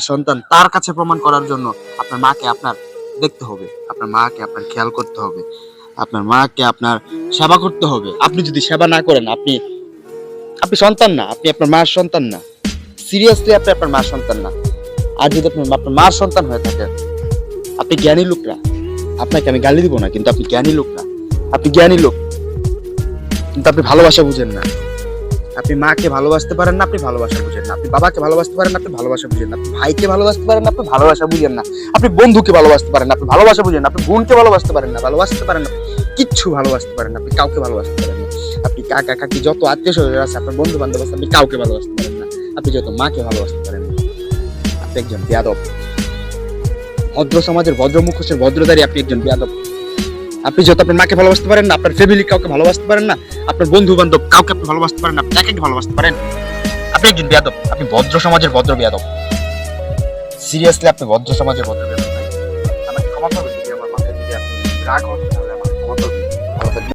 সন্তান তার কাছে প্রমাণ করার জন্য আপনার মাকে আপনার দেখতে হবে। আপনার মাকে আপনার খেয়াল করতে হবে। আপনার মাকে আপনার সেবা করতে হবে। আপনি যদি সেবা না করেন, আপনি আপনি সন্তান না, আপনি আপনার মার সন্তান না। সিরিয়াসলি আপনি আপনার মার সন্তান না। আর যদি আপনি আপনার মার সন্তান হয়ে থাকেন, আপনি জ্ঞানী লোকরা আপনাকে আমি গালি দিব না, কিন্তু আপনি জ্ঞানী লোক না। আপনি জ্ঞানী লোক। কিন্তু আপনি ভালোবাসা বুঝেন না। আপনি মাকে ভালোবাসতে পারেন না আপনি ভালোবাসা বুঝেন না আপনি বাবাকে ভালোবাসতে পারেন না আপনি ভালোবাসা বুঝেন না ভাইকে ভালোবাসতে পারেন না আপনি ভালোবাসা বুঝেন না আপনি বন্ধুকে ভালোবাসতে পারেন না আপনি ভালোবাসা বুঝেন না আপনি বোনকে ভালোবাসতে পারেন না ভালোবাসতে পারেন না কিচ্ছু ভালোবাসতে পারেন না আপনি কাউকে ভালোবাসতে পারেন না আপনি কাকা কাকি যত আত্মীয় স্বজন আছে আপনার বন্ধু বান্ধব আছে আপনি কাউকে ভালোবাসতে পারেন না আপনি যত মাকে ভালোবাসতে পারেন না আপনি একজন বেয়াদব ভদ্র সমাজের ভদ্র মুখোশের ভদ্রদারি আপনি একজন বেয়াদব আপনি যত আপনার মাকে ভালোবাসতে পারেন না, আপনার ফ্যামিলি কাউকে ভালোবাসতে পারেন না, আপনার বন্ধু বান্ধব কাউকে আপনি ভালোবাসতে পারেন না আপনি একে ভালোবাসতে পারেন। আপনি একজন বেয়াদব, আপনি ভদ্র সমাজের ভদ্র বেয়াদব। সিরিয়াসলি আপনি ভদ্র সমাজের ভদ্র বেয়াদব। আমাকে ক্ষমা করবেন যদি আমার মাথায় যদি আপনি রাগ হন তাহলে আমাকে ক্ষমা করবেন।